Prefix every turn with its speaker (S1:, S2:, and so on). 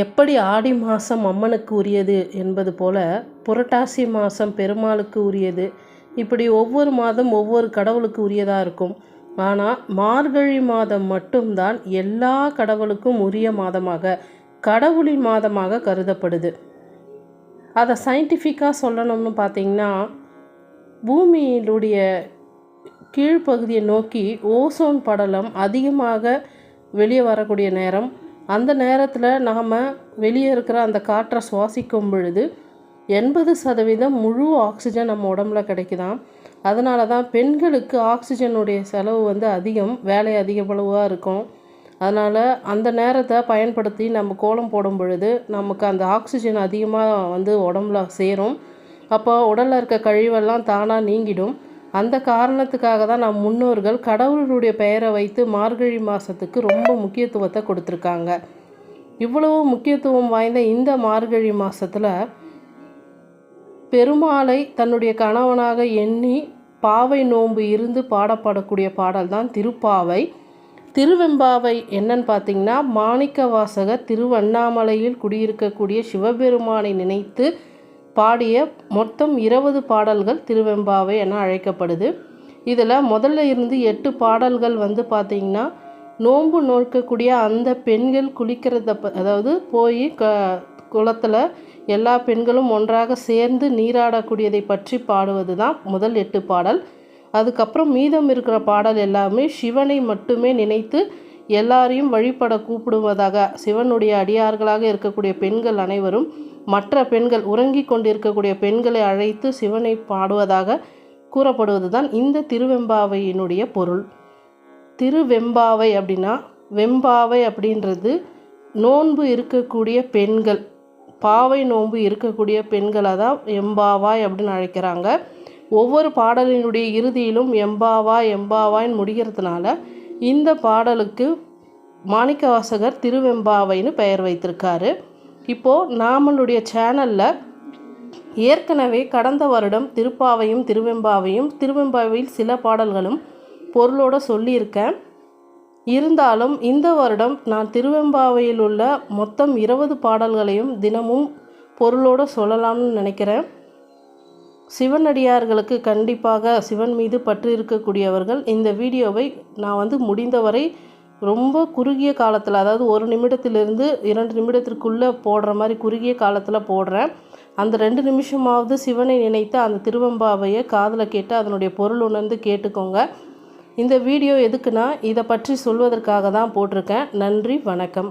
S1: எப்படி ஆடி மாதம் அம்மனுக்கு உரியது என்பது போல புரட்டாசி மாதம் பெருமாளுக்கு உரியது. இப்படி ஒவ்வொரு மாதம் ஒவ்வொரு கடவுளுக்கு உரியதாக இருக்கும். ஆனால் மார்கழி மாதம் மட்டும்தான் எல்லா கடவுளுக்கும் உரிய மாதமாக கடவுளின் மாதமாக கருதப்படுது. அதை சயின்டிஃபிக்காக சொல்லணும்னு பார்த்தீங்கன்னா பூமியினுடைய கீழ்ப்பகுதியை நோக்கி ஓசோன் படலம் அதிகமாக வெளியே வரக்கூடிய நேரம் அந்த நேரத்தில் நாம் வெளியே இருக்கிற அந்த காற்றை சுவாசிக்கும் பொழுது எண்பது சதவீதம் முழு ஆக்சிஜன் நம்ம உடம்புல கிடைக்குதான் அதனால தான் பெண்களுக்கு ஆக்சிஜனுடைய செலவு வந்து அதிகம் வேலை அதிகப்பளவாக இருக்கும். அதனால் அந்த நேரத்தை பயன்படுத்தி நம்ம கோலம் போடும் பொழுது நமக்கு அந்த ஆக்சிஜன் அதிகமாக வந்து உடம்புல சேரும். அப்போ உடலில் இருக்க கழிவெல்லாம் தானாக நீங்கிடும். அந்த காரணத்துக்காக தான் நம் முன்னோர்கள் கடவுளுடைய பெயரை வைத்து மார்கழி மாதத்துக்கு ரொம்ப முக்கியத்துவத்தை கொடுத்துருக்காங்க. இவ்வளவு முக்கியத்துவம் வாய்ந்த இந்த மார்கழி மாதத்தில் பெருமாளை தன்னுடைய கணவனாக எண்ணி பாவை நோன்பு இருந்து பாடப்படக்கூடிய பாடல் தான் திருப்பாவை. திருவெம்பாவை என்னன்னு பார்த்தீங்கன்னா மாணிக்க வாசகர் திருவண்ணாமலையில் குடியிருக்கக்கூடிய சிவபெருமானை நினைத்து பாடிய மொத்தம் இருபது பாடல்கள் திருவெம்பாவை என அழைக்கப்படுது. இதில் முதல்ல இருந்து எட்டு பாடல்கள் வந்து பார்த்திங்கன்னா நோன்பு நோக்கக்கூடிய அந்த பெண்கள் குளிக்கிறத ப அதாவது போய் க குளத்தில் எல்லா பெண்களும் ஒன்றாக சேர்ந்து நீராடக்கூடியதை பற்றி பாடுவது தான் முதல் எட்டு பாடல். அதுக்கப்புறம் மீதம் இருக்கிற பாடல் எல்லாமே சிவனை மட்டுமே நினைத்து எல்லாரையும் வழிபட கூப்பிடுவதாக சிவனுடைய அடியார்களாக இருக்கக்கூடிய பெண்கள் அனைவரும் மற்ற பெண்கள் உறங்கிக் கொண்டிருக்கக்கூடிய பெண்களை அழைத்து சிவனை பாடுவதாக கூறப்படுவது தான் இந்த திருவெம்பாவையினுடைய பொருள். திருவெம்பாவை அப்படின்னா வெம்பாவை அப்படின்றது நோன்பு இருக்கக்கூடிய பெண்கள் பாவை நோன்பு இருக்கக்கூடிய பெண்களை தான் எம்பாவாய் அப்படின்னு அழைக்கிறாங்க. ஒவ்வொரு பாடலினுடைய இறுதியிலும் எம்பாவாய் எம்பாவாய்ன்னு முடிகிறதுனால இந்த பாடலுக்கு மாணிக்கவாசகர் திருவெம்பாவைன்னு பெயர் வைத்திருக்காரு. இப்போது நாமளுடைய சேனலில் ஏற்கனவே கடந்த வருடம் திருப்பாவையும் திருவெம்பாவையும் திருவெம்பாவையில் சில பாடல்களும் பொருளோட சொல்லியிருக்கேன். இருந்தாலும் இந்த வருடம் நான் திருவெம்பாவையில் உள்ள மொத்தம் இருபது பாடல்களையும் தினமும் பொருளோடு சொல்லலாம்னு நினைக்கிறேன். சிவனடியார்களுக்கு கண்டிப்பாக சிவன் மீது பற்று இருக்கக்கூடியவர்கள் இந்த வீடியோவை நான் வந்து முடிந்தவரை ரொம்ப குறுகிய காலத்தில் அதாவது ஒரு நிமிடத்திலிருந்து இரண்டு நிமிடத்திற்குள்ளே போடுற மாதிரி குறுகிய காலத்தில் போடுறேன். அந்த ரெண்டு நிமிஷமாவது சிவனை நினைத்து அந்த திருவம்பாவையை காதில் கேட்டு அதனுடைய பொருள் உணர்ந்து கேட்டுக்கோங்க. இந்த வீடியோ எதுக்குன்னா இதை பற்றி சொல்வதற்காக தான் போட்டிருக்கேன். நன்றி வணக்கம்.